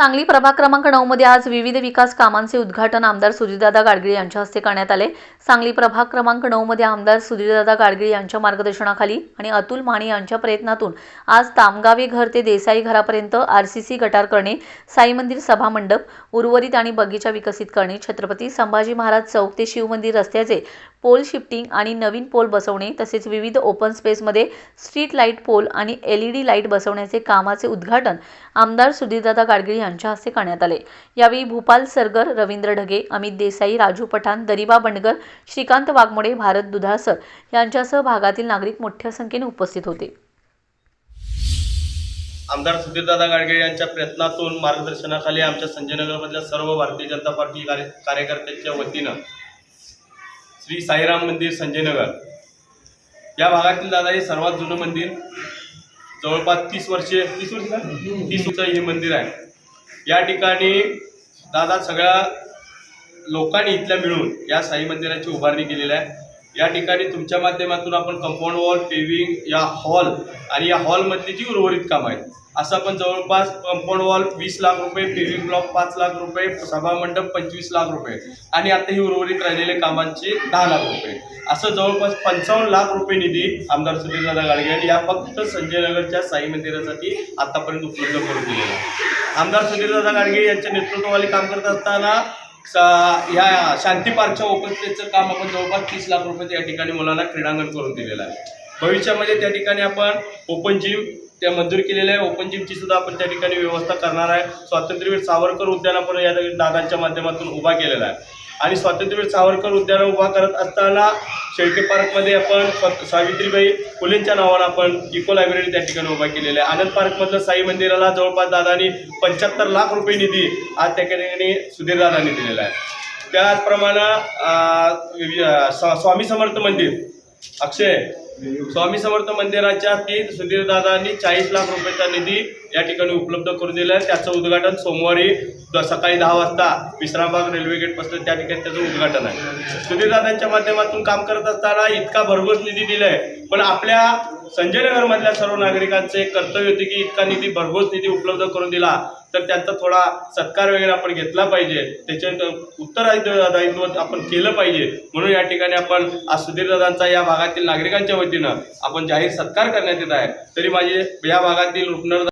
सांगली प्रभाग क्रमांक नऊ मध्ये आज विविध विकास कामांचे उद्घाटन आमदार सुधीरदादा गाडगिळ यांच्या हस्ते करण्यात आले. सांगली प्रभाग क्रमांक नऊ मध्ये आमदार सुधीरदादा गाडगिळ यांच्या मार्गदर्शनाखाली आणि अतुल माने यांच्या प्रयत्नातून आज तामगावे घर ते देसाई घरापर्यंत आरसीसी गटार करणे साई मंदिर सभा मंडप उर्वरित आणि बगीचा विकसित करणे छत्रपती संभाजी महाराज चौक ते शिवमंदिर रस्त्याचे पोल शिफ्टिंग आणि नवीन पोल बसवणे तसेच विविध ओपन स्पेसमध्ये स्ट्रीट लाइट पोल आणि एल ई डी लाइट बसवण्याचे कामाचे उद्घाटन आमदार सुधीरदादा गाडगिळ यांच्या हस्ते करण्यात आले. यावेळी भूपाल सरगर रवींद्र ढगे अमित देसाई राजू पठाण दरिबा बंडगर श्रीकांत वाघमोडे भारत दुधाळसर यांच्यासह भागातील नागरिक मोठ्या संख्येने उपस्थित होते. आमदार सुधीरदादा गाडगे यांच्या प्रयत्नातून मार्गदर्शनाखाली आमच्या संजयनगरमधल्या सर्व भारतीय जनता पार्टी कार्य कार्यकर्त्यांच्या वतीनं श्री साईराम मंदिर संजयनगर. या भागातील दादा हे सर्वात जुनं मंदिर. जवळपास तीस वर्षे तीस वर्ष तीस वर्ष हे मंदिर आहे. या ठिकाणी दादा सगळ्या लोकांनी इथल्या मिळून या साई मंदिराची उभारणी केलेली आहे. या ठिकाणी तुमच्या माध्यमातून आपण कंपाऊंड वॉल पेविंग या हॉल आणि या हॉलमधली जी उर्वरित कामं आहेत असं आपण जवळपास कंपाऊंड वॉल वीस लाख रुपये पेविंग ब्लॉक पाच लाख रुपये सभामंडप पंचवीस लाख रुपये आणि आता ही उर्वरित राहिलेले कामांचे दहा लाख रुपये. असं जवळपास पंचावन्न लाख रुपये निधी आमदार सुधीरदादा गाडगे यांनी या फक्त संजय नगरच्या साई मंदिरासाठी आतापर्यंत उपलब्ध करून दिलेला आहे. आमदार सुधीरदादा गाडगे यांच्या नेतृत्वाखाली काम करत असताना सा- ह्या शांती पार्कच्या ओपन काम आपण जवळपास तीस लाख रुपये त्या ठिकाणी मुलांना क्रीडांगण करून दिलेलं आहे. भविष्यामध्ये त्या ठिकाणी आपण ओपन जिम त्या मंजूर केलेलं आहे. ओपन जिमची सुद्धा आपण त्या ठिकाणी व्यवस्था करणार आहे. स्वातंत्र्यवीर सावरकर उद्यान आपण या दादांच्या माध्यमातून उभा केलेला आहे. आणि स्वातंत्र्यवीर सावरकर उद्यान उभा करत असताना शेळके पार्कमध्ये आपण सावित्रीबाई फुलेंच्या नावानं आपण इको लायब्ररी त्या ठिकाणी उभा केलेली आहे. आनंद पार्कमधलं साई मंदिराला जवळपास दादानी पंच्याहत्तर लाख रुपये निधी आज त्या ठिकाणी सुधीर दादांनी दिलेला आहे. त्याचप्रमाणे स्वामी समर्थ मंदिर अक्षय स्वामी समर्थ मंदिराच्या तीन सुधीरदादांनी चाळीस लाख रुपयाचा निधी या ठिकाणी उपलब्ध करून दिला आहे. त्याचं उद्घाटन सोमवारी सकाळी दहा वाजता विश्रामबाग रेल्वे गेटपासून त्या ठिकाणी त्याचं उद्घाटन आहे. सुधीरदादांच्या माध्यमातून काम करत असताना इतका भरघोस निधी दिलाय. पण आपल्या संजयनगरमधल्या सर्व नागरिकांचे कर्तव्य होते की इतका निधी भरघोस निधी उपलब्ध करून दिला तर त्यांचा थोडा सत्कार वगैरे आपण घेतला पाहिजे. त्याच्या उत्तरदायित्व आपण केलं पाहिजे. म्हणून या ठिकाणी आपण आज सुधीरदादांचा या भागातील नागरिकांच्या वतीनं आपण जाहीर सत्कार करण्यात येत आहे. तरी माझे या भागातील रुपनर